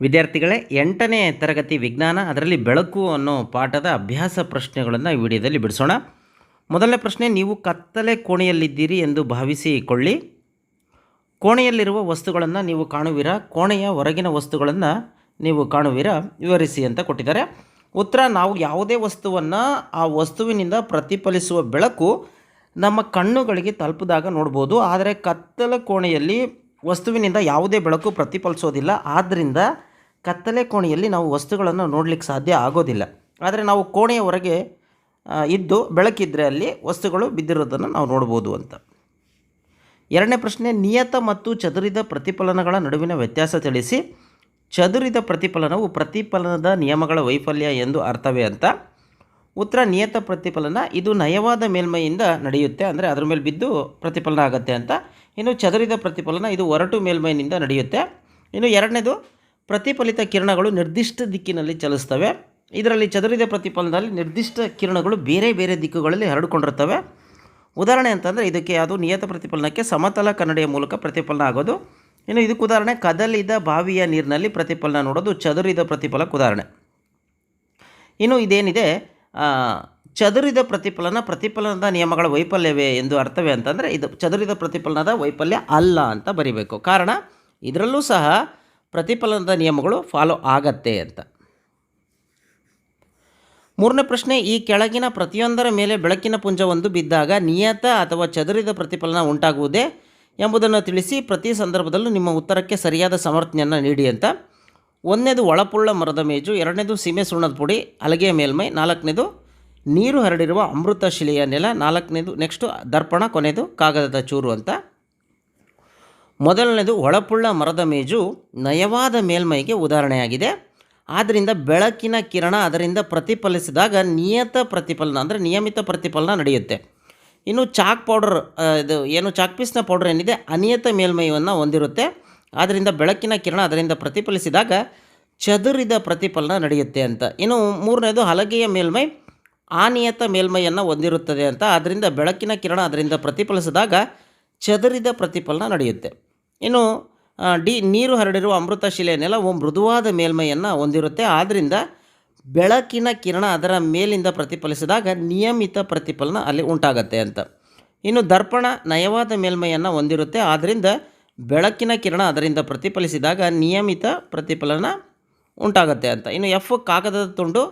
ವಿದ್ಯಾರ್ಥಿಗಳೇ, ಎಂಟನೇ ತರಗತಿ ವಿಜ್ಞಾನ, ಅದರಲ್ಲಿ ಬೆಳಕು ಅನ್ನೋ ಪಾಠದ ಅಭ್ಯಾಸ ಪ್ರಶ್ನೆಗಳನ್ನು ಈ ವಿಡಿಯೋದಲ್ಲಿ ಬಿಡಿಸೋಣ. ಮೊದಲನೇ ಪ್ರಶ್ನೆ, ನೀವು ಕತ್ತಲೆ ಕೋಣೆಯಲ್ಲಿದ್ದೀರಿ ಎಂದು ಭಾವಿಸಿಕೊಳ್ಳಿ. ಕೋಣೆಯಲ್ಲಿರುವ ವಸ್ತುಗಳನ್ನು ನೀವು ಕಾಣುವಿರಾ? ಕೋಣೆಯ ಹೊರಗಿನ ವಸ್ತುಗಳನ್ನು ನೀವು ಕಾಣುವಿರಾ? ವಿವರಿಸಿ ಅಂತ ಕೊಟ್ಟಿದ್ದಾರೆ. ಉತ್ತರ, ನಾವು ಯಾವುದೇ ವಸ್ತುವನ್ನು ಆ ವಸ್ತುವಿನಿಂದ ಪ್ರತಿಫಲಿಸುವ ಬೆಳಕು ನಮ್ಮ ಕಣ್ಣುಗಳಿಗೆ ತಲುಪಿದಾಗ ನೋಡ್ಬೋದು. ಆದರೆ ಕತ್ತಲ ಕೋಣೆಯಲ್ಲಿ ವಸ್ತುವಿನಿಂದ ಯಾವುದೇ ಬೆಳಕು ಪ್ರತಿಫಲಿಸೋದಿಲ್ಲ. ಆದ್ದರಿಂದ ಕತ್ತಲೆ ಕೋಣೆಯಲ್ಲಿ ನಾವು ವಸ್ತುಗಳನ್ನು ನೋಡಲಿಕ್ಕೆ ಸಾಧ್ಯ ಆಗೋದಿಲ್ಲ. ಆದರೆ ನಾವು ಕೋಣೆಯ ಹೊರಗೆ ಇದ್ದು ಬೆಳಕಿದ್ದರೆ ಅಲ್ಲಿ ವಸ್ತುಗಳು ಬಿದ್ದಿರೋದನ್ನು ನಾವು ನೋಡ್ಬೋದು ಅಂತ. ಎರಡನೇ ಪ್ರಶ್ನೆ, ನಿಯತ ಮತ್ತು ಚದುರಿದ ಪ್ರತಿಫಲನಗಳ ನಡುವಿನ ವ್ಯತ್ಯಾಸ ತಿಳಿಸಿ. ಚದುರಿದ ಪ್ರತಿಫಲನವು ಪ್ರತಿಫಲನದ ನಿಯಮಗಳ ವೈಫಲ್ಯ ಎಂದು ಅರ್ಥವೇ ಅಂತ. ಉತ್ತರ, ನಿಯತ ಪ್ರತಿಫಲನ, ಇದು ನಯವಾದ ಮೇಲ್ಮೈಯಿಂದ ನಡೆಯುತ್ತೆ, ಅಂದರೆ ಅದರ ಮೇಲೆ ಬಿದ್ದು ಪ್ರತಿಫಲನ ಆಗುತ್ತೆ ಅಂತ. ಇನ್ನು ಚದುರಿದ ಪ್ರತಿಫಲನ, ಇದು ಒರಟು ಮೇಲ್ಮೈನಿಂದ ನಡೆಯುತ್ತೆ. ಇನ್ನು ಎರಡನೇದು ಪ್ರತಿಫಲಿತ ಕಿರಣಗಳು ನಿರ್ದಿಷ್ಟ ದಿಕ್ಕಿನಲ್ಲಿ ಚಲಿಸ್ತವೆ. ಇದರಲ್ಲಿ ಚದುರಿದ ಪ್ರತಿಫಲನದಲ್ಲಿ ನಿರ್ದಿಷ್ಟ ಕಿರಣಗಳು ಬೇರೆ ಬೇರೆ ದಿಕ್ಕುಗಳಲ್ಲಿ ಹರಡಿಕೊಂಡಿರ್ತವೆ ಉದಾಹರಣೆ ಅಂತಂದರೆ ಇದಕ್ಕೆ ಅದು ನಿಯತ ಪ್ರತಿಫಲನಕ್ಕೆ ಸಮತಲ ಕನ್ನಡಿಯ ಮೂಲಕ ಪ್ರತಿಫಲನ ಆಗೋದು. ಇನ್ನು ಇದಕ್ಕೆ ಉದಾಹರಣೆ, ಕದಲಿದ ಬಾವಿಯ ನೀರಿನಲ್ಲಿ ಪ್ರತಿಫಲನ ನೋಡೋದು, ಚದುರಿದ ಪ್ರತಿಫಲಕ್ಕೆ ಉದಾಹರಣೆ. ಇನ್ನು ಇದೇನಿದೆ? ಚದುರಿದ ಪ್ರತಿಫಲನ ಪ್ರತಿಫಲನದ ನಿಯಮಗಳ ವೈಫಲ್ಯವೇ ಎಂದು ಅರ್ಥವೇ ಅಂತಂದರೆ ಇದು ಚದುರಿದ ಪ್ರತಿಫಲನದ ವೈಫಲ್ಯ ಅಲ್ಲ ಅಂತ ಬರಿಬೇಕು. ಕಾರಣ, ಇದರಲ್ಲೂ ಸಹ ಪ್ರತಿಫಲನದ ನಿಯಮಗಳು ಫಾಲೋ ಆಗತ್ತೆ ಅಂತ. ಮೂರನೇ ಪ್ರಶ್ನೆ, ಈ ಕೆಳಗಿನ ಪ್ರತಿಯೊಂದರ ಮೇಲೆ ಬೆಳಕಿನ ಪುಂಜವೊಂದು ಬಿದ್ದಾಗ ನಿಯತ ಅಥವಾ ಚದುರಿದ ಪ್ರತಿಫಲನ ಉಂಟಾಗುವುದೇ ಎಂಬುದನ್ನು ತಿಳಿಸಿ ಪ್ರತಿ ಸಂದರ್ಭದಲ್ಲೂ ನಿಮ್ಮ ಉತ್ತರಕ್ಕೆ ಸರಿಯಾದ ಸಮರ್ಥನೆಯನ್ನು ನೀಡಿ ಅಂತ. ಒಂದನೇದು ಒಳಪುಳ್ಳ ಮರದ ಮೇಜು, ಎರಡನೇದು ಸೀಮೆ ಸುಣ್ಣದ ಪುಡಿ ಹಲಗೆಯ ಮೇಲ್ಮೈ, ನಾಲ್ಕನೇದು ನೀರು ಹರಡಿರುವ ಅಮೃತ ಶಿಲೆಯ ನೆಲ, ನಾಲ್ಕನೇದು ನೆಕ್ಸ್ಟು ದರ್ಪಣ ಕೊನೆಯದು ಕಾಗದದ ಚೂರು ಅಂತ. ಮೊದಲನೇದು ಒಳಪುಳ್ಳ ಮರದ ಮೇಜು, ನಯವಾದ ಮೇಲ್ಮೈಗೆ ಉದಾಹರಣೆಯಾಗಿದೆ. ಆದ್ದರಿಂದ ಬೆಳಕಿನ ಕಿರಣ ಅದರಿಂದ ಪ್ರತಿಫಲಿಸಿದಾಗ ನಿಯತ ಪ್ರತಿಫಲನ, ಅಂದರೆ ನಿಯಮಿತ ಪ್ರತಿಫಲನ ನಡೆಯುತ್ತೆ. ಇನ್ನು ಚಾಕ್ ಪೌಡರ್ ಇದು ಏನು, ಚಾಕ್ ಪೀಸ್ನ ಪೌಡರ್ ಏನಿದೆ, ಅನಿಯತ ಮೇಲ್ಮೈಯನ್ನು ಹೊಂದಿರುತ್ತೆ. ಆದ್ದರಿಂದ ಬೆಳಕಿನ ಕಿರಣ ಅದರಿಂದ ಪ್ರತಿಫಲಿಸಿದಾಗ ಚದುರಿದ ಪ್ರತಿಫಲನ ನಡೆಯುತ್ತೆ ಅಂತ. ಇನ್ನು ಮೂರನೇದು ಹಲಗೆಯ ಮೇಲ್ಮೈ, ಅನಿಯತ ಮೇಲ್ಮೈಯನ್ನು ಹೊಂದಿರುತ್ತದೆ ಅಂತ. ಆದ್ದರಿಂದ ಬೆಳಕಿನ ಕಿರಣ ಅದರಿಂದ ಪ್ರತಿಫಲಿಸಿದಾಗ ಚದುರಿದ ಪ್ರತಿಫಲನ ನಡೆಯುತ್ತೆ. ಇನ್ನು ಡಿ, ನೀರು ಹರಡಿರುವ ಅಮೃತ ಶಿಲೆಯನ್ನೆಲ್ಲ ನೆಲವು ಮೃದುವಾದ ಮೇಲ್ಮೈಯನ್ನು ಹೊಂದಿರುತ್ತೆ. ಆದ್ದರಿಂದ ಬೆಳಕಿನ ಕಿರಣ ಅದರ ಮೇಲಿಂದ ಪ್ರತಿಫಲಿಸಿದಾಗ ನಿಯಮಿತ ಪ್ರತಿಫಲನ ಅಲ್ಲಿ ಉಂಟಾಗತ್ತೆ ಅಂತ. ಇನ್ನು ದರ್ಪಣ ನಯವಾದ ಮೇಲ್ಮೈಯನ್ನು ಹೊಂದಿರುತ್ತೆ. ಆದ್ದರಿಂದ ಬೆಳಕಿನ ಕಿರಣ ಅದರಿಂದ ಪ್ರತಿಫಲಿಸಿದಾಗ ನಿಯಮಿತ ಪ್ರತಿಫಲನ ಉಂಟಾಗತ್ತೆ ಅಂತ. ಇನ್ನು ಎಫ್ ಕಾಗದದ ತುಂಡು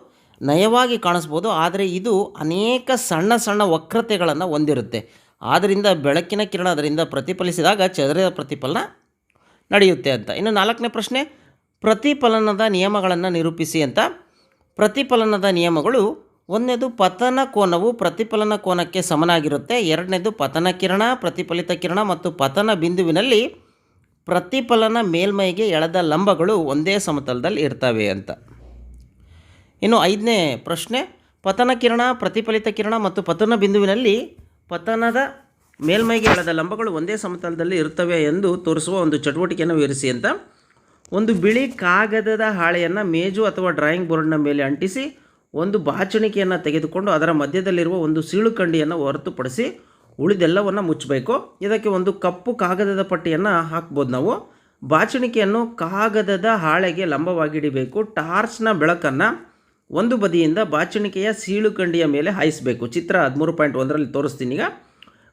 ನಯವಾಗಿ ಕಾಣಿಸ್ಬೋದು. ಆದರೆ ಇದು ಅನೇಕ ಸಣ್ಣ ಸಣ್ಣ ವಕ್ರತೆಗಳನ್ನು ಹೊಂದಿರುತ್ತೆ. ಆದ್ದರಿಂದ ಬೆಳಕಿನ ಕಿರಣ ಅದರಿಂದ ಪ್ರತಿಫಲಿಸಿದಾಗ ಚದುರಿದ ಪ್ರತಿಫಲನ ನಡೆಯುತ್ತೆ ಅಂತ. ಇನ್ನು ನಾಲ್ಕನೇ ಪ್ರಶ್ನೆ, ಪ್ರತಿಫಲನದ ನಿಯಮಗಳನ್ನು ನಿರೂಪಿಸಿ ಅಂತ. ಪ್ರತಿಫಲನದ ನಿಯಮಗಳು, ಒಂದನೇದು ಪತನ ಕೋನವು ಪ್ರತಿಫಲನ ಕೋನಕ್ಕೆ ಸಮನಾಗಿರುತ್ತೆ. ಎರಡನೇದು ಪತನ ಕಿರಣ, ಪ್ರತಿಫಲಿತ ಕಿರಣ ಮತ್ತು ಪತನ ಬಿಂದುವಿನಲ್ಲಿ ಪ್ರತಿಫಲನ ಮೇಲ್ಮೈಗೆ ಎಳೆದ ಲಂಬಗಳು ಒಂದೇ ಸಮತಲದಲ್ಲಿ ಇರ್ತವೆ ಅಂತ. ಇನ್ನು ಐದನೇ ಪ್ರಶ್ನೆ, ಪತನ ಕಿರಣ, ಪ್ರತಿಫಲಿತ ಕಿರಣ ಮತ್ತು ಪತನ ಬಿಂದುವಿನಲ್ಲಿ ಪತನದ ಮೇಲ್ಮೈಗೆ ಎಳೆದ ಲಂಬಗಳು ಒಂದೇ ಸಮತಲದಲ್ಲಿ ಇರ್ತವೆ ಎಂದು ತೋರಿಸುವ ಒಂದು ಚಟುವಟಿಕೆಯನ್ನು ವಿವರಿಸಿ ಅಂತ. ಒಂದು ಬಿಳಿ ಕಾಗದದ ಹಾಳೆಯನ್ನು ಮೇಜು ಅಥವಾ ಡ್ರಾಯಿಂಗ್ ಬೋರ್ಡ್ನ ಮೇಲೆ ಅಂಟಿಸಿ, ಒಂದು ಬಾಚಣಿಕೆಯನ್ನು ತೆಗೆದುಕೊಂಡು ಅದರ ಮಧ್ಯದಲ್ಲಿರುವ ಒಂದು ಸೀಳುಕಂಡಿಯನ್ನು ಹೊರತುಪಡಿಸಿ ಉಳಿದೆಲ್ಲವನ್ನು ಮುಚ್ಚಬೇಕು. ಇದಕ್ಕೆ ಒಂದು ಕಪ್ಪು ಕಾಗದದ ಪಟ್ಟಿಯನ್ನು ಹಾಕ್ಬೋದು ನಾವು. ಬಾಚಣಿಕೆಯನ್ನು ಕಾಗದದ ಹಾಳೆಗೆ ಲಂಬವಾಗಿಡಬೇಕು. ಟಾರ್ಚ್ನ ಬೆಳಕನ್ನು ಒಂದು ಬದಿಯಿಂದ ಬಾಚಣಿಕೆಯ ಸೀಳುಕಂಡಿಯ ಮೇಲೆ ಹಾಯಿಸಬೇಕು. ಚಿತ್ರ ಹದಿಮೂರು ಪಾಯಿಂಟ್ ಒಂದರಲ್ಲಿ ತೋರಿಸ್ತೀನಿ ಈಗ.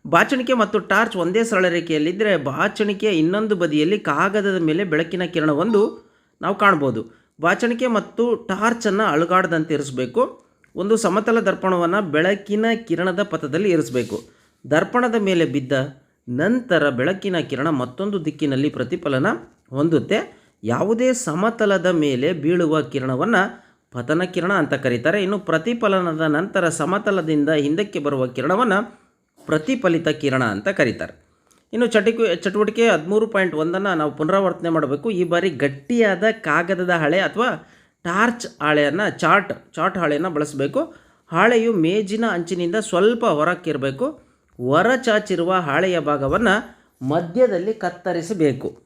ಬಾಚಣಿಕೆ ಮತ್ತು ಟಾರ್ಚ್ ಒಂದೇ ಸರಳ ರೇಖೆಯಲ್ಲಿದ್ದರೆ ಬಾಚಣಿಕೆಯ ಇನ್ನೊಂದು ಬದಿಯಲ್ಲಿ ಕಾಗದದ ಮೇಲೆ ಬೆಳಕಿನ ಕಿರಣವೊಂದು ನಾವು ಕಾಣ್ಬೋದು. ಬಾಚಣಿಕೆ ಮತ್ತು ಟಾರ್ಚನ್ನು ಅಳುಗಾಡದಂತೆ ಇರಿಸಬೇಕು. ಒಂದು ಸಮತಲ ದರ್ಪಣವನ್ನು ಬೆಳಕಿನ ಕಿರಣದ ಪಥದಲ್ಲಿ ಇರಿಸಬೇಕು. ದರ್ಪಣದ ಮೇಲೆ ಬಿದ್ದ ನಂತರ ಬೆಳಕಿನ ಕಿರಣ ಮತ್ತೊಂದು ದಿಕ್ಕಿನಲ್ಲಿ ಪ್ರತಿಫಲನ ಹೊಂದುತ್ತೆ. ಯಾವುದೇ ಸಮತಲದ ಮೇಲೆ ಬೀಳುವ ಕಿರಣವನ್ನು ಪತನ ಕಿರಣ ಅಂತ ಕರೀತಾರೆ. ಇನ್ನು ಪ್ರತಿಫಲನದ ನಂತರ ಸಮತಲದಿಂದ ಹಿಂದಕ್ಕೆ ಬರುವ ಕಿರಣವನ್ನು ಪ್ರತಿಫಲಿತ ಕಿರಣ ಅಂತ ಕರೀತಾರೆ. ಇನ್ನು ಚಟಿಕೆ, ಚಟುವಟಿಕೆ ಹದಿಮೂರು ಪಾಯಿಂಟ್ ಒಂದನ್ನು ನಾವು ಪುನರಾವರ್ತನೆ ಮಾಡಬೇಕು. ಈ ಬಾರಿ ಗಟ್ಟಿಯಾದ ಕಾಗದದ ಹಾಳೆ ಅಥವಾ ಟಾರ್ಚ್ ಹಾಳೆಯನ್ನು ಚಾರ್ಟ್ ಚಾರ್ಟ್ ಹಾಳೆಯನ್ನು ಬಳಸಬೇಕು. ಹಾಳೆಯು ಮೇಜಿನ ಅಂಚಿನಿಂದ ಸ್ವಲ್ಪ ಹೊರಕ್ಕಿರಬೇಕು. ಹೊರಚಾಚಿರುವ ಹಾಳೆಯ ಭಾಗವನ್ನು ಮಧ್ಯದಲ್ಲಿ ಕತ್ತರಿಸಬೇಕು.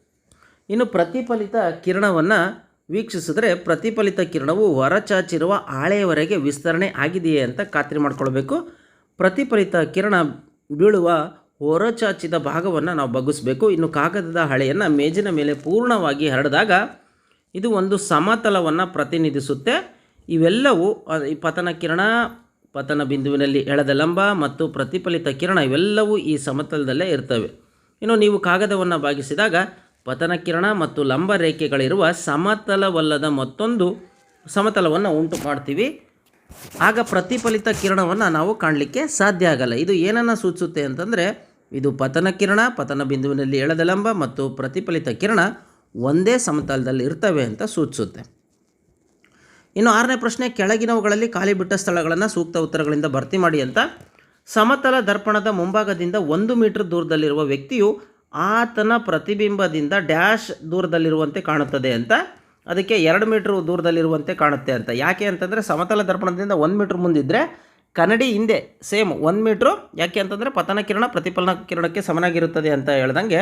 ಇನ್ನು ಪ್ರತಿಫಲಿತ ಕಿರಣವನ್ನು ವೀಕ್ಷಿಸಿದ್ರೆ ಪ್ರತಿಫಲಿತ ಕಿರಣವು ಹೊರಚಾಚಿರುವ ಹಾಳೆಯವರೆಗೆ ವಿಸ್ತರಣೆ ಆಗಿದೆಯೇ ಅಂತ ಖಾತ್ರಿ ಮಾಡ್ಕೊಳ್ಬೇಕು. ಪ್ರತಿಫಲಿತ ಕಿರಣ ಬೀಳುವ ಹೊರಚಾಚಿದ ಭಾಗವನ್ನು ನಾವು ಬಗ್ಗಿಸ್ಬೇಕು. ಇನ್ನು ಕಾಗದದ ಹಳೆಯನ್ನು ಮೇಜಿನ ಮೇಲೆ ಪೂರ್ಣವಾಗಿ ಹರಡಿದಾಗ ಇದು ಒಂದು ಸಮತಲವನ್ನು ಪ್ರತಿನಿಧಿಸುತ್ತೆ. ಇವೆಲ್ಲವೂ ಈ ಪತನ ಕಿರಣ, ಪತನ ಬಿಂದುವಿನಲ್ಲಿ ಎಳೆದ ಲಂಬ ಮತ್ತು ಪ್ರತಿಫಲಿತ ಕಿರಣ ಇವೆಲ್ಲವೂ ಈ ಸಮತಲದಲ್ಲೇ ಇರ್ತವೆ. ಇನ್ನು ನೀವು ಕಾಗದವನ್ನು ಬಾಗಿಸಿದಾಗ ಪತನ ಕಿರಣ ಮತ್ತು ಲಂಬ ರೇಖೆಗಳಿರುವ ಸಮತಲವಲ್ಲದ ಮತ್ತೊಂದು ಸಮತಲವನ್ನು ಉಂಟು ಮಾಡ್ತೀವಿ. ಆಗ ಪ್ರತಿಫಲಿತ ಕಿರಣವನ್ನು ನಾವು ಕಾಣಲಿಕ್ಕೆ ಸಾಧ್ಯ ಆಗಲ್ಲ. ಇದು ಏನನ್ನು ಸೂಚಿಸುತ್ತೆ ಅಂತಂದರೆ, ಇದು ಪತನ ಕಿರಣ ಪತನ ಬಿಂದುವಿನಲ್ಲಿ ಎಳೆದ ಲಂಬ ಮತ್ತು ಪ್ರತಿಫಲಿತ ಕಿರಣ ಒಂದೇ ಸಮತಲದಲ್ಲಿ ಇರ್ತವೆ ಅಂತ ಸೂಚಿಸುತ್ತೆ. ಇನ್ನು ಆರನೇ ಪ್ರಶ್ನೆ, ಕೆಳಗಿನವುಗಳಲ್ಲಿ ಖಾಲಿ ಬಿಟ್ಟ ಸ್ಥಳಗಳನ್ನು ಸೂಕ್ತ ಉತ್ತರಗಳಿಂದ ಭರ್ತಿ ಮಾಡಿ ಅಂತ. ಸಮತಲ ದರ್ಪಣದ ಮುಂಭಾಗದಿಂದ ಒಂದು ಮೀಟರ್ ದೂರದಲ್ಲಿರುವ ವ್ಯಕ್ತಿಯು ಆತನ ಪ್ರತಿಬಿಂಬದಿಂದ ಡ್ಯಾಶ್ ದೂರದಲ್ಲಿರುವಂತೆ ಕಾಣುತ್ತದೆ ಅಂತ. ಅದಕ್ಕೆ ಎರಡು ಮೀಟ್ರ್ ದೂರದಲ್ಲಿರುವಂತೆ ಕಾಣುತ್ತೆ ಅಂತ. ಯಾಕೆ ಅಂತಂದರೆ ಸಮತಲ ದರ್ಪಣದಿಂದ ಒಂದು ಮೀಟ್ರ್ ಮುಂದಿದ್ದರೆ ಕನ್ನಡಿ ಹಿಂದೆ ಸೇಮ್ ಒಂದು ಮೀಟ್ರು. ಯಾಕೆ ಅಂತಂದರೆ ಪತನ ಕಿರಣ ಪ್ರತಿಫಲನ ಕಿರಣಕ್ಕೆ ಸಮನಾಗಿರುತ್ತದೆ ಅಂತ ಹೇಳ್ದಂಗೆ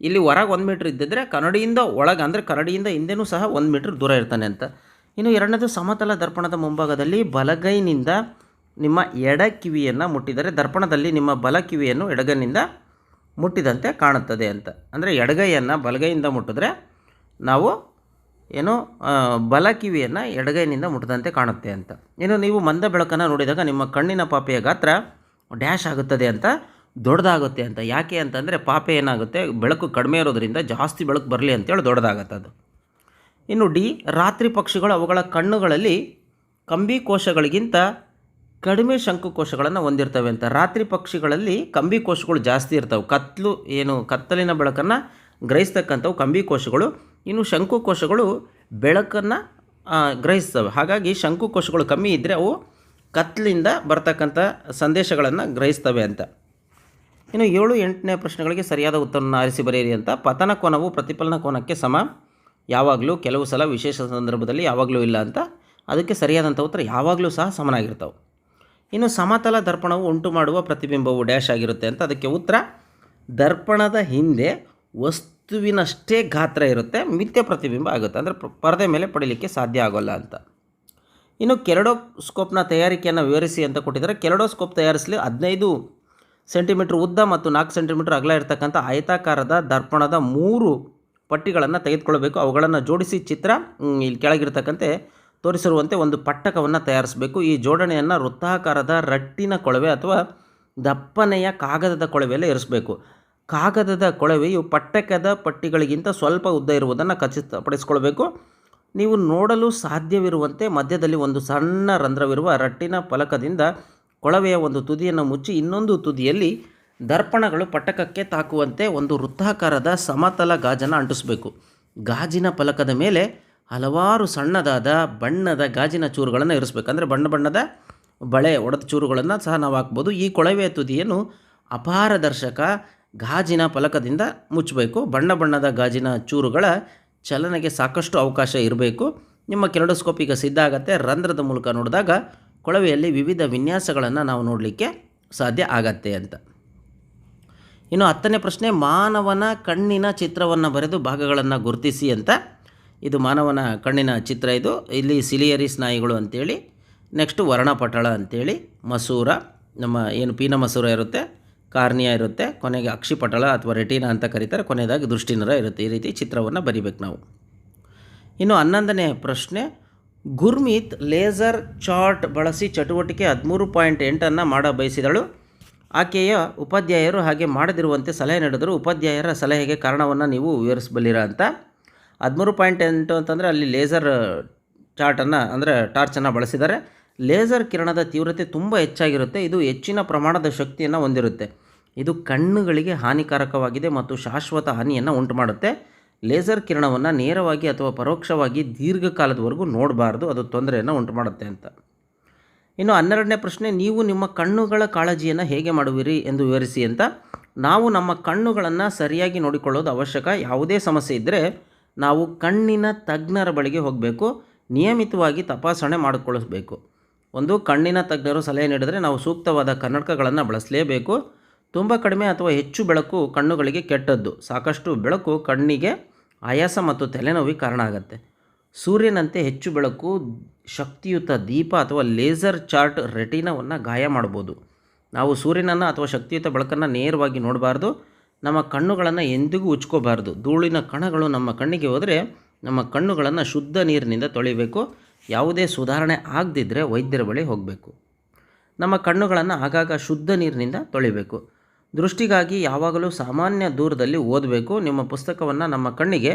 ಇಲ್ಲಿ ಹೊರಗೆ ಒಂದು ಮೀಟ್ರ್ ಇದ್ದಿದ್ರೆ ಕನ್ನಡಿಯಿಂದ ಒಳಗೆ ಅಂದರೆ ಕನ್ನಡಿಯಿಂದ ಹಿಂದೆನೂ ಸಹ ಒಂದು ಮೀಟ್ರ್ ದೂರ ಇರ್ತಾನೆ ಅಂತ. ಇನ್ನು ಎರಡನೇದು ಸಮತಲ ದರ್ಪಣದ ಮುಂಭಾಗದಲ್ಲಿ ಬಲಗೈನಿಂದ ನಿಮ್ಮ ಎಡ ಕಿವಿಯನ್ನು ಮುಟ್ಟಿದರೆ ದರ್ಪಣದಲ್ಲಿ ನಿಮ್ಮ ಬಲ ಕಿವಿಯನ್ನು ಎಡಗೈನಿಂದ ಮುಟ್ಟಿದಂತೆ ಕಾಣುತ್ತದೆ ಅಂತ. ಅಂದರೆ ಎಡಗೈಯನ್ನು ಬಲಗೈಯಿಂದ ಮುಟ್ಟಿದ್ರೆ ನಾವು ಏನು ಬಲ ಕಿವಿಯನ್ನು ಎಡಗೈನಿಂದ ಮುಟ್ಟದಂತೆ ಕಾಣುತ್ತೆ ಅಂತ. ಇನ್ನು ನೀವು ಮಂದ ಬೆಳಕನ್ನು ನೋಡಿದಾಗ ನಿಮ್ಮ ಕಣ್ಣಿನ ಪಾಪೆಯ ಗಾತ್ರ ಡ್ಯಾಶ್ ಆಗುತ್ತದೆ ಅಂತ, ದೊಡ್ಡದಾಗುತ್ತೆ ಅಂತ. ಯಾಕೆ ಅಂತಂದರೆ ಪಾಪೆ ಏನಾಗುತ್ತೆ, ಬೆಳಕು ಕಡಿಮೆ ಇರೋದರಿಂದ ಜಾಸ್ತಿ ಬೆಳಕು ಬರಲಿ ಅಂತೇಳಿ ದೊಡ್ಡದಾಗತ್ತೆ ಅದು. ಇನ್ನು ಡಿ, ರಾತ್ರಿ ಪಕ್ಷಿಗಳು ಅವುಗಳ ಕಣ್ಣುಗಳಲ್ಲಿ ಕಂಬಿ ಕೋಶಗಳಿಗಿಂತ ಕಡಿಮೆ ಶಂಕುಕೋಶಗಳನ್ನು ಹೊಂದಿರ್ತವೆ ಅಂತ. ರಾತ್ರಿ ಪಕ್ಷಿಗಳಲ್ಲಿ ಕಂಬಿ ಕೋಶಗಳು ಜಾಸ್ತಿ ಇರ್ತವೆ. ಕತ್ತಲು ಏನು, ಕತ್ತಲಿನ ಬೆಳಕನ್ನು ಗ್ರಹಿಸ್ತಕ್ಕಂಥವು ಕಂಬಿ ಕೋಶಗಳು. ಇನ್ನು ಶಂಕುಕೋಶಗಳು ಬೆಳಕನ್ನು ಗ್ರಹಿಸ್ತವೆ. ಹಾಗಾಗಿ ಶಂಕುಕೋಶಗಳು ಕಮ್ಮಿ ಇದ್ದರೆ ಅವು ಕತ್ತಲಿಂದ ಬರ್ತಕ್ಕಂಥ ಸಂದೇಶಗಳನ್ನು ಗ್ರಹಿಸ್ತವೆ ಅಂತ. ಇನ್ನು ಏಳು, ಎಂಟನೇ ಪ್ರಶ್ನೆಗಳಿಗೆ ಸರಿಯಾದ ಉತ್ತರವನ್ನು ಆರಿಸಿ ಬರೆಯಿರಿ ಅಂತ. ಪತನ ಕೋನವು ಪ್ರತಿಫಲನ ಕೋನಕ್ಕೆ ಸಮ. ಯಾವಾಗಲೂ ಕೆಲವು ಸಲ ವಿಶೇಷ ಸಂದರ್ಭದಲ್ಲಿ ಯಾವಾಗಲೂ ಇಲ್ಲ ಅಂತ. ಅದಕ್ಕೆ ಸರಿಯಾದಂಥ ಉತ್ತರ ಯಾವಾಗಲೂ ಸಹ ಸಮನಾಗಿರ್ತಾವೆ. ಇನ್ನು ಸಮತಲ ದರ್ಪಣವು ಉಂಟು ಮಾಡುವ ಪ್ರತಿಬಿಂಬವು ಡ್ಯಾಶ್ ಆಗಿರುತ್ತೆ ಅಂತ ಅದಕ್ಕೆ ಉತ್ತರ, ದರ್ಪಣದ ಹಿಂದೆ ವಸ್ತುವಿನಷ್ಟೇ ಗಾತ್ರ ಇರುತ್ತೆ, ಮಿಥ್ಯ ಪ್ರತಿಬಿಂಬ ಆಗುತ್ತೆ. ಅಂದರೆ ಪರದೆ ಮೇಲೆ ಪಡೀಲಿಕ್ಕೆ ಸಾಧ್ಯ ಆಗೋಲ್ಲ ಅಂತ. ಇನ್ನು ಕೆರಡೋಸ್ಕೋಪ್ನ ತಯಾರಿಕೆಯನ್ನು ವಿವರಿಸಿ ಅಂತ ಕೊಟ್ಟಿದ್ದಾರೆ. ಕೆರಡೋಸ್ಕೋಪ್ ತಯಾರಿಸಲಿ ಹದಿನೈದು ಸೆಂಟಿಮೀಟ್ರ್ ಉದ್ದ ಮತ್ತು ನಾಲ್ಕು ಸೆಂಟಿಮೀಟ್ರ್ ಅಗಲ ಇರತಕ್ಕಂಥ ಆಯತಾಕಾರದ ದರ್ಪಣದ ಮೂರು ಪಟ್ಟಿಗಳನ್ನು ತೆಗೆದುಕೊಳ್ಬೇಕು ಅವುಗಳನ್ನು ಜೋಡಿಸಿ ಚಿತ್ರ ಇಲ್ಲಿ ಕೆಳಗಿರ್ತಕ್ಕಂತೆ ತೋರಿಸಿರುವಂತೆ ಒಂದು ಪಟ್ಟಕವನ್ನು ತಯಾರಿಸಬೇಕು. ಈ ಜೋಡಣೆಯನ್ನು ವೃತ್ತಾಕಾರದ ರಟ್ಟಿನ ಕೊಳವೆ ಅಥವಾ ದಪ್ಪನೆಯ ಕಾಗದದ ಕೊಳವೆಯಲ್ಲಿ ಇರಿಸಬೇಕು. ಕಾಗದದ ಕೊಳವೆಯು ಪಟ್ಟಕದ ಪಟ್ಟಿಗಳಿಗಿಂತ ಸ್ವಲ್ಪ ಉದ್ದ ಇರುವುದನ್ನು ಖಚಿತಪಡಿಸಿಕೊಳ್ಬೇಕು. ನೀವು ನೋಡಲು ಸಾಧ್ಯವಿರುವಂತೆ ಮಧ್ಯದಲ್ಲಿ ಒಂದು ಸಣ್ಣ ರಂಧ್ರವಿರುವ ರಟ್ಟಿನ ಫಲಕದಿಂದ ಕೊಳವೆಯ ಒಂದು ತುದಿಯನ್ನು ಮುಚ್ಚಿ ಇನ್ನೊಂದು ತುದಿಯಲ್ಲಿ ದರ್ಪಣಗಳು ಪಟ್ಟಕಕ್ಕೆ ತಾಕುವಂತೆ ಒಂದು ವೃತ್ತಾಕಾರದ ಸಮತಲ ಗಾಜನ್ನು ಅಂಟಿಸಬೇಕು. ಗಾಜಿನ ಫಲಕದ ಮೇಲೆ ಹಲವಾರು ಸಣ್ಣದಾದ ಬಣ್ಣದ ಗಾಜಿನ ಚೂರುಗಳನ್ನು ಇರಿಸ್ಬೇಕು. ಅಂದರೆ ಬಣ್ಣ ಬಣ್ಣದ ಬಳೆ ಒಡೆದ ಚೂರುಗಳನ್ನು ಸಹ ನಾವು ಹಾಕ್ಬೋದು. ಈ ಕೊಳವೆ ತುದಿಯನ್ನು ಅಪಾರದರ್ಶಕ ಗಾಜಿನ ಫಲಕದಿಂದ ಮುಚ್ಚಬೇಕು. ಬಣ್ಣ ಬಣ್ಣದ ಗಾಜಿನ ಚೂರುಗಳ ಚಲನೆಗೆ ಸಾಕಷ್ಟು ಅವಕಾಶ ಇರಬೇಕು. ನಿಮ್ಮ ಕೆರಡೋಸ್ಕೋಪ್ ಈಗ ಸಿದ್ಧ ಆಗತ್ತೆ. ರಂಧ್ರದ ಮೂಲಕ ನೋಡಿದಾಗ ಕೊಳವೆಯಲ್ಲಿ ವಿವಿಧ ವಿನ್ಯಾಸಗಳನ್ನು ನಾವು ನೋಡಲಿಕ್ಕೆ ಸಾಧ್ಯ ಆಗತ್ತೆ ಅಂತ. ಇನ್ನು ಹತ್ತನೇ ಪ್ರಶ್ನೆ, ಮಾನವನ ಕಣ್ಣಿನ ಚಿತ್ರವನ್ನು ಬರೆದು ಭಾಗಗಳನ್ನು ಗುರುತಿಸಿ ಅಂತ. ಇದು ಮಾನವನ ಕಣ್ಣಿನ ಚಿತ್ರ ಇದು. ಇಲ್ಲಿ ಸಿಲಿಯರಿ ಸ್ನಾಯುಗಳು ಅಂತೇಳಿ, ನೆಕ್ಸ್ಟು ವರ್ಣಪಟಳ ಅಂತೇಳಿ, ಮಸೂರ, ನಮ್ಮ ಏನು ಪೀನ ಮಸೂರ ಇರುತ್ತೆ, ಕಾರ್ನಿಯಾ ಇರುತ್ತೆ, ಕೊನೆಗೆ ಅಕ್ಷಿಪಟಳ ಅಥವಾ ರೆಟಿನಾ ಅಂತ ಕರೀತಾರೆ, ಕೊನೆಯದಾಗಿ ದೃಷ್ಟಿನರ ಇರುತ್ತೆ. ಈ ರೀತಿ ಚಿತ್ರವನ್ನು ಬರಿಬೇಕು ನಾವು. ಇನ್ನು ಹನ್ನೊಂದನೇ ಪ್ರಶ್ನೆ, ಗುರ್ಮೀತ್ ಲೇಸರ್ ಚಾರ್ಟ್ ಬಳಸಿ ಚಟುವಟಿಕೆ ಹದಿಮೂರು ಪಾಯಿಂಟ್ ಎಂಟನ್ನು ಮಾಡ ಬಯಸಿದಳು. ಆಕೆಯ ಉಪಾಧ್ಯಾಯರು ಹಾಗೆ ಮಾಡದಿರುವಂತೆ ಸಲಹೆ ನೀಡಿದರು. ಉಪಾಧ್ಯಾಯರ ಸಲಹೆಗೆ ಕಾರಣವನ್ನು ನೀವು ವಿವರಿಸಬಲ್ಲಿರ ಅಂತ. ಹದಿಮೂರು ಪಾಯಿಂಟ್ ಎಂಟು ಅಂತಂದರೆ ಅಲ್ಲಿ ಲೇಸರ್ ಚಾರ್ಟನ್ನು, ಅಂದರೆ ಟಾರ್ಚನ್ನು ಬಳಸಿದ್ದಾರೆ. ಲೇಸರ್ ಕಿರಣದ ತೀವ್ರತೆ ತುಂಬ ಹೆಚ್ಚಾಗಿರುತ್ತೆ. ಇದು ಹೆಚ್ಚಿನ ಪ್ರಮಾಣದ ಶಕ್ತಿಯನ್ನು ಹೊಂದಿರುತ್ತೆ. ಇದು ಕಣ್ಣುಗಳಿಗೆ ಹಾನಿಕಾರಕವಾಗಿದೆ ಮತ್ತು ಶಾಶ್ವತ ಹಾನಿಯನ್ನು ಉಂಟು ಮಾಡುತ್ತೆ ಲೇಸರ್ ಕಿರಣವನ್ನು ನೇರವಾಗಿ ಅಥವಾ ಪರೋಕ್ಷವಾಗಿ ದೀರ್ಘಕಾಲದವರೆಗೂ ನೋಡಬಾರ್ದು. ಅದು ತೊಂದರೆಯನ್ನು ಉಂಟು ಮಾಡುತ್ತೆ ಅಂತ. ಇನ್ನು ಹನ್ನೆರಡನೇ ಪ್ರಶ್ನೆ, ನೀವು ನಿಮ್ಮ ಕಣ್ಣುಗಳ ಕಾಳಜಿಯನ್ನು ಹೇಗೆ ಮಾಡುವಿರಿ ಎಂದು ವಿವರಿಸಿ ಅಂತ. ನಾವು ನಮ್ಮ ಕಣ್ಣುಗಳನ್ನು ಸರಿಯಾಗಿ ನೋಡಿಕೊಳ್ಳೋದು ಅವಶ್ಯಕ. ಯಾವುದೇ ಸಮಸ್ಯೆ ಇದ್ದರೆ ನಾವು ಕಣ್ಣಿನ ತಜ್ಞರ ಬಳಿಗೆ ಹೋಗಬೇಕು, ನಿಯಮಿತವಾಗಿ ತಪಾಸಣೆ ಮಾಡಿಕೊಳ್ಳಬೇಕು. ಒಂದು, ಕಣ್ಣಿನ ತಜ್ಞರು ಸಲಹೆ ನೀಡಿದರೆ ನಾವು ಸೂಕ್ತವಾದ ಕನ್ನಡಕಗಳನ್ನು ಬಳಸಲೇಬೇಕು. ತುಂಬ ಕಡಿಮೆ ಅಥವಾ ಹೆಚ್ಚು ಬೆಳಕು ಕಣ್ಣುಗಳಿಗೆ ಕೆಟ್ಟದ್ದು. ಸಾಕಷ್ಟು ಬೆಳಕು ಕಣ್ಣಿಗೆ ಆಯಾಸ ಮತ್ತು ತಲೆನೋವಿಗೆ ಕಾರಣ ಆಗುತ್ತೆ. ಸೂರ್ಯನಂತೆ ಹೆಚ್ಚು ಬೆಳಕು, ಶಕ್ತಿಯುತ ದೀಪ ಅಥವಾ ಲೇಸರ್ ಚಾರ್ಟ್ ರೆಟಿನವನ್ನು ಗಾಯ ಮಾಡ್ಬೋದು. ನಾವು ಸೂರ್ಯನನ್ನು ಅಥವಾ ಶಕ್ತಿಯುತ ಬೆಳಕನ್ನು ನೇರವಾಗಿ ನೋಡಬಾರ್ದು. ನಮ್ಮ ಕಣ್ಣುಗಳನ್ನು ಎಂದಿಗೂ ಉಚ್ಕೋಬಾರ್ದು. ಧೂಳಿನ ಕಣಗಳು ನಮ್ಮ ಕಣ್ಣಿಗೆ ಹೋದರೆ ನಮ್ಮ ಕಣ್ಣುಗಳನ್ನು ಶುದ್ಧ ನೀರಿನಿಂದ ತೊಳಿಬೇಕು. ಯಾವುದೇ ಸುಧಾರಣೆ ಆಗದಿದ್ದರೆ ವೈದ್ಯರ ಬಳಿ ಹೋಗಬೇಕು. ನಮ್ಮ ಕಣ್ಣುಗಳನ್ನು ಆಗಾಗ ಶುದ್ಧ ನೀರಿನಿಂದ ತೊಳಿಬೇಕು. ದೃಷ್ಟಿಗಾಗಿ ಯಾವಾಗಲೂ ಸಾಮಾನ್ಯ ದೂರದಲ್ಲಿ ಓದಬೇಕು. ನಿಮ್ಮ ಪುಸ್ತಕವನ್ನು ನಮ್ಮ ಕಣ್ಣಿಗೆ,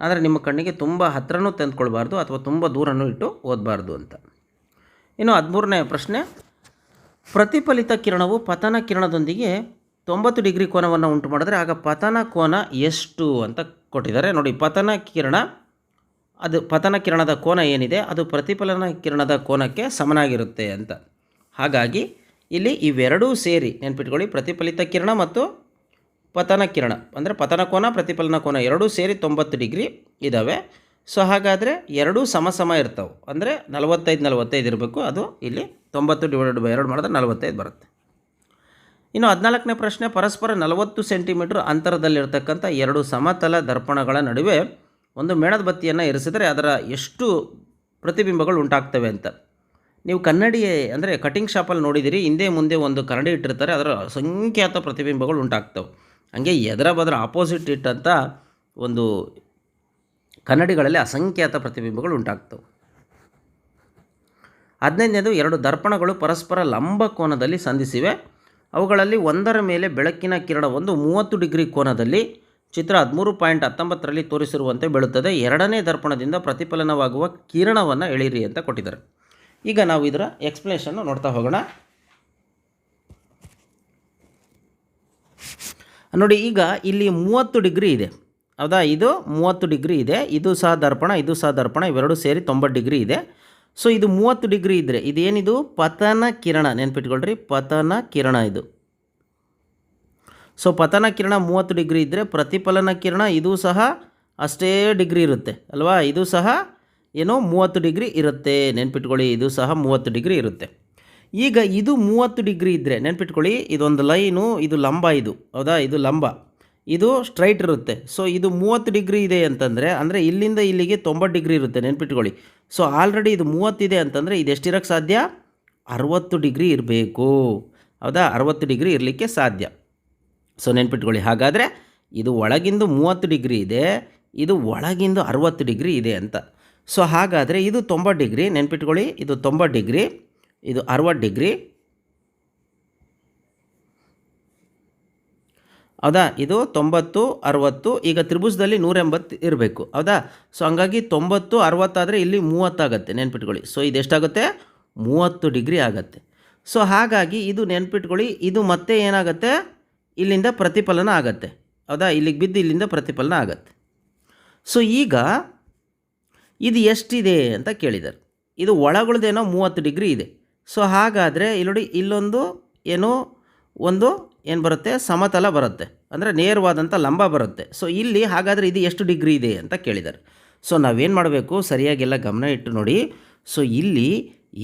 ಆದರೆ ನಿಮ್ಮ ಕಣ್ಣಿಗೆ ತುಂಬ ಹತ್ರನೂ ತಂದುಕೊಳ್ಬಾರ್ದು ಅಥವಾ ತುಂಬ ದೂರನೂ ಇಟ್ಟು ಓದಬಾರ್ದು ಅಂತ. ಇನ್ನು ಹದಿಮೂರನೇ ಪ್ರಶ್ನೆ, ಪ್ರತಿಫಲಿತ ಕಿರಣವು ಪತನ ಕಿರಣದೊಂದಿಗೆ ತೊಂಬತ್ತು ಡಿಗ್ರಿ ಕೋನವನ್ನು ಉಂಟು ಮಾಡಿದ್ರೆ ಆಗ ಪತನ ಕೋನ ಎಷ್ಟು ಅಂತ ಕೊಟ್ಟಿದ್ದಾರೆ. ನೋಡಿ, ಪತನ ಕಿರಣ, ಅದು ಪತನ ಕಿರಣದ ಕೋನ ಏನಿದೆ, ಅದು ಪ್ರತಿಫಲನ ಕಿರಣದ ಕೋನಕ್ಕೆ ಸಮನಾಗಿರುತ್ತೆ ಅಂತ. ಹಾಗಾಗಿ ಇಲ್ಲಿ ಇವೆರಡೂ ಸೇರಿ ನೆನ್ಪಿಟ್ಕೊಳ್ಳಿ, ಪ್ರತಿಫಲಿತ ಕಿರಣ ಮತ್ತು ಪತನ ಕಿರಣ. ಅಂದರೆ ಪತನ ಕೋನ, ಪ್ರತಿಫಲನ ಕೋನ ಎರಡೂ ಸೇರಿ ತೊಂಬತ್ತು ಡಿಗ್ರಿ ಇದ್ದಾವೆ ಸೊ, ಹಾಗಾದರೆ ಎರಡೂ ಸಮ ಸಮ ಇರ್ತವೆ. ಅಂದರೆ ನಲವತ್ತೈದು ನಲವತ್ತೈದು ಇರಬೇಕು. ಅದು ಇಲ್ಲಿ ತೊಂಬತ್ತು ಡಿವೈಡೆಡ್ ಬೈ ಎರಡು ಮಾಡಿದ್ರೆ ನಲವತ್ತೈದು ಬರುತ್ತೆ. ಇನ್ನು ಹದಿನಾಲ್ಕನೇ ಪ್ರಶ್ನೆ, ಪರಸ್ಪರ ನಲವತ್ತು ಸೆಂಟಿಮೀಟರ್ ಅಂತರದಲ್ಲಿರ್ತಕ್ಕಂಥ ಎರಡು ಸಮತಲ ದರ್ಪಣಗಳ ನಡುವೆ ಒಂದು ಮೇಣದ ಬತ್ತಿಯನ್ನು ಇರಿಸಿದರೆ ಅದರ ಎಷ್ಟು ಪ್ರತಿಬಿಂಬಗಳು ಉಂಟಾಗ್ತವೆ ಅಂತ. ನೀವು ಕನ್ನಡಿ ಅಂದರೆ ಕಟಿಂಗ್ ಶಾಪಲ್ಲಿ ನೋಡಿದಿರಿ, ಹಿಂದೆ ಮುಂದೆ ಒಂದು ಕನ್ನಡಿ ಇಟ್ಟಿರ್ತಾರೆ, ಅದರ ಅಸಂಖ್ಯಾತ ಪ್ರತಿಬಿಂಬಗಳು ಉಂಟಾಗ್ತವೆ. ಹಾಗೆ ಎದರ ಬದರ ಆಪೋಸಿಟ್ ಇಟ್ಟಂಥ ಒಂದು ಕನ್ನಡಿಗಳಲ್ಲಿ ಅಸಂಖ್ಯಾತ ಪ್ರತಿಬಿಂಬಗಳು ಉಂಟಾಗ್ತವೆ. ಹದಿನೈದನೇದು ಎರಡು ದರ್ಪಣಗಳು ಪರಸ್ಪರ ಲಂಬ ಕೋನದಲ್ಲಿ ಸಂಧಿಸಿವೆ. ಅವುಗಳಲ್ಲಿ ಒಂದರ ಮೇಲೆ ಬೆಳಕಿನ ಕಿರಣ ಒಂದು ಮೂವತ್ತು ಡಿಗ್ರಿ ಕೋನದಲ್ಲಿ ಚಿತ್ರ ಹದಿಮೂರು ಪಾಯಿಂಟ್ ಹತ್ತೊಂಬತ್ತರಲ್ಲಿ ತೋರಿಸಿರುವಂತೆ ಬೀಳುತ್ತದೆ. ಎರಡನೇ ದರ್ಪಣದಿಂದ ಪ್ರತಿಫಲನವಾಗುವ ಕಿರಣವನ್ನು ಎಳೀರಿ ಅಂತ ಕೊಟ್ಟಿದ್ದಾರೆ. ಈಗ ನಾವು ಇದರ ಎಕ್ಸ್ಪ್ಲೇಷನ್ನು ನೋಡ್ತಾ ಹೋಗೋಣ. ನೋಡಿ, ಈಗ ಇಲ್ಲಿ ಮೂವತ್ತು ಡಿಗ್ರಿ ಇದೆ. ಹೌದಾ? ಇದು ಮೂವತ್ತು ಡಿಗ್ರಿ ಇದೆ. ಇದು ಸಹ ದರ್ಪಣ, ಇದು ಸಹ ದರ್ಪಣ, ಇವೆರಡೂ ಸೇರಿ ತೊಂಬತ್ತು ಡಿಗ್ರಿ ಇದೆ. ಸೊ ಇದು ಮೂವತ್ತು ಡಿಗ್ರಿ ಇದ್ದರೆ ಇದೇನಿದು? ಪತನ ಕಿರಣ, ನೆನ್ಪಿಟ್ಕೊಳ್ರಿ, ಪತನ ಕಿರಣ ಇದು. ಸೊ ಪತನ ಕಿರಣ ಮೂವತ್ತು ಡಿಗ್ರಿ ಇದ್ದರೆ ಪ್ರತಿಫಲನ ಕಿರಣ, ಇದು ಸಹ ಅಷ್ಟೇ ಡಿಗ್ರಿ ಇರುತ್ತೆ, ಅಲ್ವಾ? ಇದು ಸಹ ಏನೋ ಮೂವತ್ತು ಡಿಗ್ರಿ ಇರುತ್ತೆ, ನೆನ್ಪಿಟ್ಕೊಳ್ಳಿ, ಇದು ಸಹ ಮೂವತ್ತು ಡಿಗ್ರಿ ಇರುತ್ತೆ. ಈಗ ಇದು ಮೂವತ್ತು ಡಿಗ್ರಿ ಇದ್ದರೆ ನೆನ್ಪಿಟ್ಕೊಳ್ಳಿ, ಇದೊಂದು ಲೈನು, ಇದು ಲಂಬ ಇದು, ಹೌದಾ? ಇದು ಲಂಬ. ಇದು ಸ್ಟ್ರೈಟ್ ಇರುತ್ತೆ. ಸೊ ಇದು ಮೂವತ್ತು ಡಿಗ್ರಿ ಇದೆ ಅಂತಂದರೆ, ಅಂದರೆ ಇಲ್ಲಿಂದ ಇಲ್ಲಿಗೆ ತೊಂಬತ್ತು ಡಿಗ್ರಿ ಇರುತ್ತೆ ನೆನ್ಪಿಟ್ಕೊಳ್ಳಿ. ಸೊ ಆಲ್ರೆಡಿ ಇದು ಮೂವತ್ತಿದೆ ಅಂತಂದರೆ ಇದು ಎಷ್ಟಿರೋಕ್ಕೆ ಸಾಧ್ಯ? ಅರುವತ್ತು ಡಿಗ್ರಿ ಇರಬೇಕು. ಹೌದಾ? ಅರುವತ್ತು ಡಿಗ್ರಿ ಇರಲಿಕ್ಕೆ ಸಾಧ್ಯ. ಸೊ ನೆನ್ಪಿಟ್ಕೊಳ್ಳಿ. ಹಾಗಾದರೆ ಇದು ಒಳಗಿಂದು ಮೂವತ್ತು ಡಿಗ್ರಿ ಇದೆ, ಇದು ಒಳಗಿಂದು ಅರುವತ್ತು ಡಿಗ್ರಿ ಇದೆ ಅಂತ. ಸೊ ಹಾಗಾದರೆ ಇದು ತೊಂಬತ್ತು ಡಿಗ್ರಿ ನೆನ್ಪಿಟ್ಕೊಳ್ಳಿ. ಇದು ತೊಂಬತ್ತು ಡಿಗ್ರಿ ಇದು ಅರವತ್ತು ಡಿಗ್ರಿ ಹೌದಾ? ಇದು ತೊಂಬತ್ತು, ಅರವತ್ತು, ಈಗ ತ್ರಿಭುಜದಲ್ಲಿ ನೂರ ಎಂಬತ್ತು ಇರಬೇಕು. ಹೌದಾ? ಸೊ ಹಂಗಾಗಿ ತೊಂಬತ್ತು, ಅರವತ್ತಾದರೆ ಇಲ್ಲಿ ಮೂವತ್ತಾಗತ್ತೆ ನೆನ್ಪಿಟ್ಕೊಳ್ಳಿ. ಸೊ ಇದು ಎಷ್ಟಾಗುತ್ತೆ? ಮೂವತ್ತು ಡಿಗ್ರಿ ಆಗುತ್ತೆ. ಸೊ ಹಾಗಾಗಿ ಇದು ನೆನ್ಪಿಟ್ಕೊಳ್ಳಿ, ಇದು ಮತ್ತೆ ಏನಾಗುತ್ತೆ? ಇಲ್ಲಿಂದ ಪ್ರತಿಫಲನ ಆಗತ್ತೆ. ಹೌದಾ? ಇಲ್ಲಿಗೆ ಬಿದ್ದು ಇಲ್ಲಿಂದ ಪ್ರತಿಫಲನ ಆಗತ್ತೆ. ಸೊ ಈಗ ಇದು ಎಷ್ಟಿದೆ ಅಂತ ಕೇಳಿದ್ದಾರೆ. ಇದು ಒಳಗುಳ್ದೇನೋ ಮೂವತ್ತು ಡಿಗ್ರಿ ಇದೆ. ಸೊ ಹಾಗಾದರೆ, ಇಲ್ಲಿ ನೋಡಿ, ಇಲ್ಲೊಂದು, ಏನೋ, ಒಂದು ಏನು ಬರುತ್ತೆ? ಸಮತಲ ಬರುತ್ತೆ. ಅಂದರೆ ನೇರವಾದಂಥ ಲಂಬ ಬರುತ್ತೆ. ಸೊ ಇಲ್ಲಿ ಹಾಗಾದರೆ ಇದು ಎಷ್ಟು ಡಿಗ್ರಿ ಇದೆ ಅಂತ ಕೇಳಿದ್ದಾರೆ ಸೊ ನಾವೇನು ಮಾಡಬೇಕು? ಸರಿಯಾಗೆಲ್ಲ ಗಮನ ಇಟ್ಟು ನೋಡಿ. ಸೊ ಇಲ್ಲಿ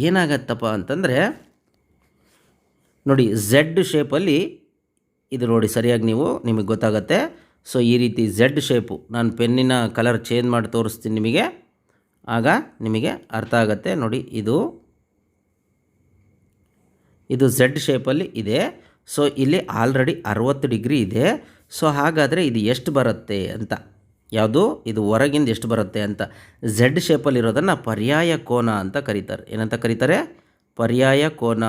ಏನಾಗತ್ತಪ್ಪ ಅಂತಂದರೆ, ನೋಡಿ ಝೆಡ್ ಶೇಪಲ್ಲಿ ಇದು ನೋಡಿ ಸರಿಯಾಗಿ ನೀವು, ನಿಮಗೆ ಗೊತ್ತಾಗತ್ತೆ. ಸೊ ಈ ರೀತಿ ಝೆಡ್ ಶೇಪು ನಾನು ಪೆನ್ನಿನ ಕಲರ್ ಚೇಂಜ್ ಮಾಡಿ ತೋರಿಸ್ತೀನಿ ನಿಮಗೆ. ಆಗ ನಿಮಗೆ ಅರ್ಥ ಆಗುತ್ತೆ. ನೋಡಿ, ಇದು ಇದು ಝೆಡ್ ಶೇಪಲ್ಲಿ ಇದೆ. ಸೊ ಇಲ್ಲಿ ಆಲ್ರೆಡಿ ಅರವತ್ತು ಡಿಗ್ರಿ ಇದೆ. ಸೊ ಹಾಗಾದರೆ ಇದು ಎಷ್ಟು ಬರುತ್ತೆ ಅಂತ. ಯಾವುದು? ಇದು ಹೊರಗಿಂದ ಎಷ್ಟು ಬರುತ್ತೆ ಅಂತ. ಝೆಡ್ ಶೇಪಲ್ಲಿರೋದನ್ನು ಪರ್ಯಾಯ ಕೋನ ಅಂತ ಕರೀತಾರೆ. ಏನಂತ ಕರೀತಾರೆ? ಪರ್ಯಾಯ ಕೋನ.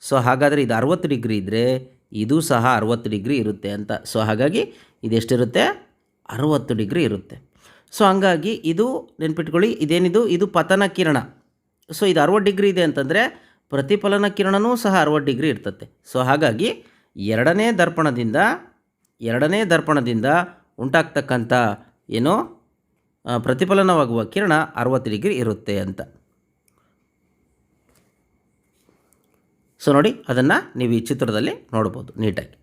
ಸೊ ಹಾಗಾದರೆ ಇದು ಅರವತ್ತು ಡಿಗ್ರಿ ಇದ್ದರೆ ಇದು ಸಹ ಅರವತ್ತು ಡಿಗ್ರಿ ಇರುತ್ತೆ ಅಂತ. ಸೊ ಹಾಗಾಗಿ ಇದೆಷ್ಟಿರುತ್ತೆ ಅರವತ್ತು ಡಿಗ್ರಿ ಇರುತ್ತೆ. ಸೊ ಹಂಗಾಗಿ ಇದು ನೆನ್ಪಿಟ್ಕೊಳ್ಳಿ. ಇದೇನಿದು? ಇದು ಪತನ ಕಿರಣ. ಸೊ ಇದು ಅರವತ್ತು ಡಿಗ್ರಿ ಇದೆ ಅಂತಂದರೆ ಪ್ರತಿಫಲನ ಕಿರಣನೂ ಸಹ ಅರವತ್ತು ಡಿಗ್ರಿ ಇರ್ತದೆ ಸೊ ಹಾಗಾಗಿ ಎರಡನೇ ದರ್ಪಣದಿಂದ ಎರಡನೇ ದರ್ಪಣದಿಂದ ಉಂಟಾಗ್ತಕ್ಕಂಥ ಏನು ಪ್ರತಿಫಲನವಾಗುವ ಕಿರಣ ಅರವತ್ತು ಡಿಗ್ರಿ ಇರುತ್ತೆ ಅಂತ. ಸೊ ನೋಡಿ, ಅದನ್ನು ನೀವು ಈ ಚಿತ್ರದಲ್ಲಿ ನೋಡ್ಬೋದು ನೀಟಾಗಿ.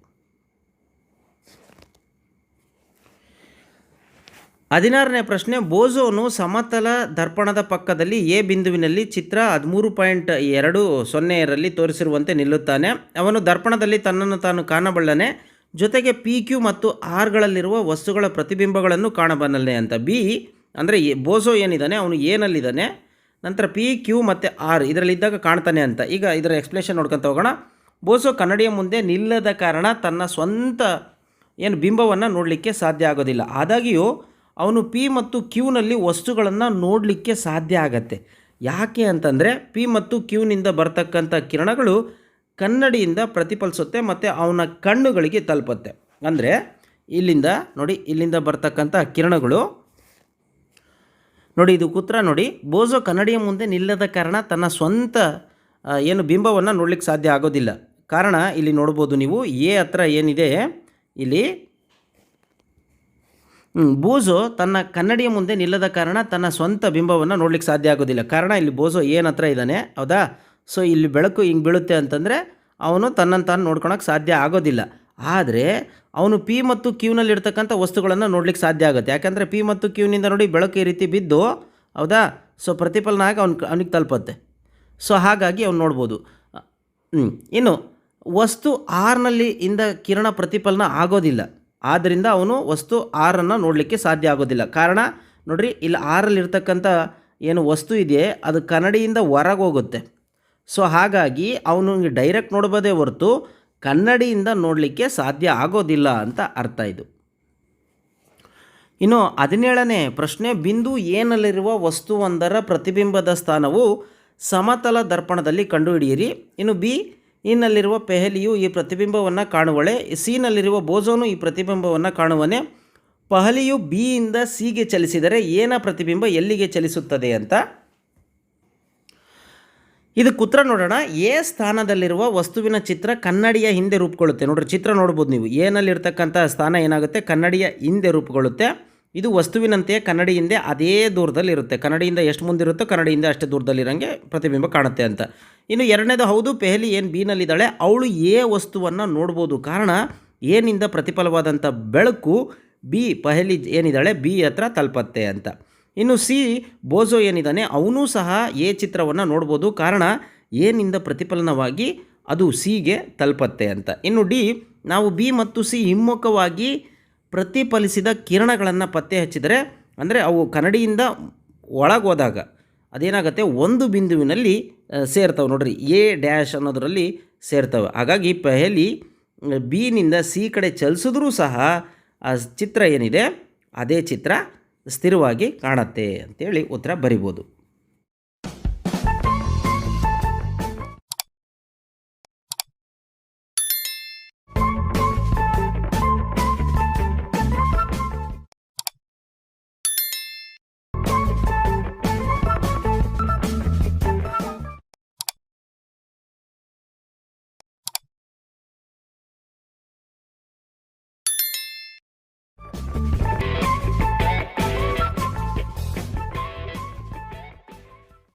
ಹದಿನಾರನೇ ಪ್ರಶ್ನೆ, ಬೋಸೋನು ಸಮತಲ ದರ್ಪಣದ ಪಕ್ಕದಲ್ಲಿ ಎ ಬಿಂದುವಿನಲ್ಲಿ ಚಿತ್ರ ಹದಿಮೂರು ಪಾಯಿಂಟ್ ಎರಡು ಸೊನ್ನೆಯರಲ್ಲಿ ತೋರಿಸಿರುವಂತೆ ನಿಲ್ಲುತ್ತಾನೆ. ಅವನು ದರ್ಪಣದಲ್ಲಿ ತನ್ನನ್ನು ತಾನು ಕಾಣಬಲ್ಲನೆ. ಜೊತೆಗೆ ಪಿ ಕ್ಯೂ ಮತ್ತು ಆರ್ಗಳಲ್ಲಿರುವ ವಸ್ತುಗಳ ಪ್ರತಿಬಿಂಬಗಳನ್ನು ಕಾಣಬಲ್ಲನೆ ಅಂತ. ಬಿ ಅಂದರೆ ಬೋಸೋ ಏನಿದ್ದಾನೆ ಅವನು ಏನಲ್ಲಿದ್ದಾನೆ ನಂತರ ಪಿ ಕ್ಯೂ ಮತ್ತು ಆರ್ ಇದರಲ್ಲಿದ್ದಾಗ ಕಾಣ್ತಾನೆ ಅಂತ. ಈಗ ಇದರ ಎಕ್ಸ್ಪ್ಲೇಷನ್ ನೋಡ್ಕೊತ ಹೋಗೋಣ. ಬೋಸೋ ಕನ್ನಡಿಯ ಮುಂದೆ ನಿಲ್ಲದ ಕಾರಣ ತನ್ನ ಸ್ವಂತ ಏನು ಬಿಂಬವನ್ನು ನೋಡಲಿಕ್ಕೆ ಸಾಧ್ಯ ಆಗೋದಿಲ್ಲ. ಆದಾಗ್ಯೂ ಅವನು ಪಿ ಮತ್ತು ಕ್ಯೂನಲ್ಲಿ ವಸ್ತುಗಳನ್ನು ನೋಡಲಿಕ್ಕೆ ಸಾಧ್ಯ ಆಗತ್ತೆ. ಯಾಕೆ ಅಂತಂದರೆ ಪಿ ಮತ್ತು ಕ್ಯೂನಿಂದ ಬರ್ತಕ್ಕಂಥ ಕಿರಣಗಳು ಕನ್ನಡಿಯಿಂದ ಪ್ರತಿಫಲಿಸುತ್ತೆ ಮತ್ತು ಅವನ ಕಣ್ಣುಗಳಿಗೆ ತಲುಪುತ್ತೆ. ಅಂದರೆ ಇಲ್ಲಿಂದ ನೋಡಿ, ಇಲ್ಲಿಂದ ಬರ್ತಕ್ಕಂಥ ಕಿರಣಗಳು. ನೋಡಿ, ಇದು ಕುತ್ರ ನೋಡಿ. ಬೋಸೋ ಕನ್ನಡಿಯ ಮುಂದೆ ನಿಲ್ಲದ ಕಾರಣ ತನ್ನ ಸ್ವಂತ ಏನು ಬಿಂಬವನ್ನು ನೋಡ್ಲಿಕ್ಕೆ ಸಾಧ್ಯ ಆಗೋದಿಲ್ಲ. ಕಾರಣ ಇಲ್ಲಿ ನೋಡ್ಬೋದು ನೀವು ಎ ಹತ್ರ ಏನಿದೆ, ಇಲ್ಲಿ ಬೋಸೋ ತನ್ನ ಕನ್ನಡಿಯ ಮುಂದೆ ನಿಲ್ಲದ ಕಾರಣ ತನ್ನ ಸ್ವಂತ ಬಿಂಬವನ್ನು ನೋಡ್ಲಿಕ್ಕೆ ಸಾಧ್ಯ ಆಗೋದಿಲ್ಲ. ಕಾರಣ ಇಲ್ಲಿ ಬೋಸೋ ಏನು ಹತ್ರ ಇದ್ದಾನೆ ಹೌದಾ? ಸೊ ಇಲ್ಲಿ ಬೆಳಕು ಹಿಂಗೆ ಬೀಳುತ್ತೆ ಅಂತಂದರೆ ಅವನು ತನ್ನನ್ನು ತಾನು ನೋಡ್ಕೊಳಕ್ಕೆ ಸಾಧ್ಯ ಆಗೋದಿಲ್ಲ. ಆದರೆ ಅವನು ಪಿ ಮತ್ತು ಕ್ಯೂನಲ್ಲಿ ಇರ್ತಕ್ಕಂಥ ವಸ್ತುಗಳನ್ನು ನೋಡ್ಲಿಕ್ಕೆ ಸಾಧ್ಯ ಆಗುತ್ತೆ. ಯಾಕಂದರೆ ಪಿ ಮತ್ತು ಕ್ಯೂನಿಂದ ನೋಡಿ ಬೆಳಕು ಈ ರೀತಿ ಬಿದ್ದು, ಹೌದಾ? ಸೊ ಪ್ರತಿಫಲನ ಆಗಿ ಅವ್ನು ಅವನಿಗೆ ತಲುಪುತ್ತೆ. ಸೊ ಹಾಗಾಗಿ ಅವ್ನು ನೋಡ್ಬೋದು. ಇನ್ನು ವಸ್ತು ಆರ್ನಲ್ಲಿ ಇಂದ ಕಿರಣ ಪ್ರತಿಫಲನ ಆಗೋದಿಲ್ಲ. ಆದ್ದರಿಂದ ಅವನು ವಸ್ತು ಆರನ್ನು ನೋಡಲಿಕ್ಕೆ ಸಾಧ್ಯ ಆಗೋದಿಲ್ಲ. ಕಾರಣ, ನೋಡ್ರಿ, ಇಲ್ಲಿ ಆರಲ್ಲಿರ್ತಕ್ಕಂಥ ಏನು ವಸ್ತು ಇದೆ ಅದು ಕನ್ನಡಿಯಿಂದ ಹೊರಗೆ ಹೋಗುತ್ತೆ ಸೊ, ಹಾಗಾಗಿ ಅವನು ಡೈರೆಕ್ಟ್ ನೋಡ್ಬೋದೇ ಹೊರತು ಕನ್ನಡಿಯಿಂದ ನೋಡಲಿಕ್ಕೆ ಸಾಧ್ಯ ಆಗೋದಿಲ್ಲ ಅಂತ ಅರ್ಥ ಇದು. ಇನ್ನು ಹದಿನೇಳನೇ ಪ್ರಶ್ನೆ, ಬಿಂದು ಏನಲ್ಲಿರುವ ವಸ್ತುವೊಂದರ ಪ್ರತಿಬಿಂಬದ ಸ್ಥಾನವು ಸಮತಲ ದರ್ಪಣದಲ್ಲಿ ಕಂಡುಹಿಡಿಯಿರಿ. ಇನ್ನು ಬಿ ಇನ್ನಲ್ಲಿರುವ ಪೆಹಲಿಯು ಈ ಪ್ರತಿಬಿಂಬವನ್ನು ಕಾಣುವಳೆ. ಸಿನಲ್ಲಿರುವ ಬೋಜೋನು ಈ ಪ್ರತಿಬಿಂಬವನ್ನು ಕಾಣುವನೆ. ಪಹಲಿಯು ಬಿಯಿಂದ ಸಿಗೆ ಚಲಿಸಿದರೆ ಏನ ಪ್ರತಿಬಿಂಬ ಎಲ್ಲಿಗೆ ಚಲಿಸುತ್ತದೆ ಅಂತ? ಇದಕ್ಕೆ ಉತ್ತರ ನೋಡೋಣ. ಎ ಸ್ಥಾನದಲ್ಲಿರುವ ವಸ್ತುವಿನ ಚಿತ್ರ ಕನ್ನಡಿಯ ಹಿಂದೆ ರೂಪುಗೊಳ್ಳುತ್ತೆ. ನೋಡ್ರಿ, ಚಿತ್ರ ನೋಡ್ಬೋದು ನೀವು. ಏನಲ್ಲಿರ್ತಕ್ಕಂಥ ಸ್ಥಾನ ಏನಾಗುತ್ತೆ? ಕನ್ನಡಿಯ ಹಿಂದೆ ರೂಪುಗೊಳ್ಳುತ್ತೆ. ಇದು ವಸ್ತುವಿನಂತೆ ಕನ್ನಡಿಯಿಂದ ಅದೇ ದೂರದಲ್ಲಿ ಇರುತ್ತೆ. ಕನ್ನಡಿಯಿಂದ ಎಷ್ಟು ಮುಂದಿರುತ್ತೋ ಕನ್ನಡಿಯಿಂದ ಅಷ್ಟೇ ದೂರದಲ್ಲಿರೋಂಗೆ ಪ್ರತಿಬಿಂಬ ಕಾಣುತ್ತೆ ಅಂತ. ಇನ್ನು ಎರಡನೇದು ಹೌದು, ಪೆಹಲಿ ಏನು ಬಿನಲ್ಲಿದ್ದಾಳೆ, ಅವಳು ಎ ವಸ್ತುವನ್ನು ನೋಡ್ಬೋದು. ಕಾರಣ ಏನಿಂದ ಪ್ರತಿಫಲವಾದಂಥ ಬೆಳಕು, ಬಿ ಪಹಲಿ ಏನಿದ್ದಾಳೆ, ಬಿ ಹತ್ರ ತಲುಪತ್ತೆ ಅಂತ. ಇನ್ನು ಸಿ ಬೋಜೋ ಏನಿದ್ದಾನೆ, ಅವನೂ ಸಹ ಎ ಚಿತ್ರವನ್ನು ನೋಡ್ಬೋದು. ಕಾರಣ ಏನಿಂದ ಪ್ರತಿಫಲನವಾಗಿ ಅದು ಸಿಗೆ ತಲುಪತ್ತೆ ಅಂತ. ಇನ್ನು ಡಿ, ನಾವು ಬಿ ಮತ್ತು ಸಿ ಹಿಮ್ಮುಖವಾಗಿ ಪ್ರತಿಫಲಿಸಿದ ಕಿರಣಗಳನ್ನು ಪತ್ತೆ ಹಚ್ಚಿದರೆ, ಅಂದರೆ ಅವು ಕನ್ನಡಿಯಿಂದ ಒಳಗೋದಾಗ ಅದೇನಾಗುತ್ತೆ? ಒಂದು ಬಿಂದುವಿನಲ್ಲಿ ಸೇರ್ತವೆ ನೋಡ್ರಿ. ಎ ಡ್ಯಾಶ್ ಅನ್ನೋದರಲ್ಲಿ ಸೇರ್ತವೆ. ಹಾಗಾಗಿ ಪೆಹಲಿ ಬಿನಿಂದ ಸಿ ಕಡೆ ಚಲಿಸಿದ್ರೂ ಸಹ ಆ ಚಿತ್ರ ಏನಿದೆ? ಅದೇ ಚಿತ್ರ ಸ್ಥಿರವಾಗಿ ಕಾಣತ್ತೆ ಅಂತೇಳಿ ಉತ್ತರ ಬರಿಬೋದು.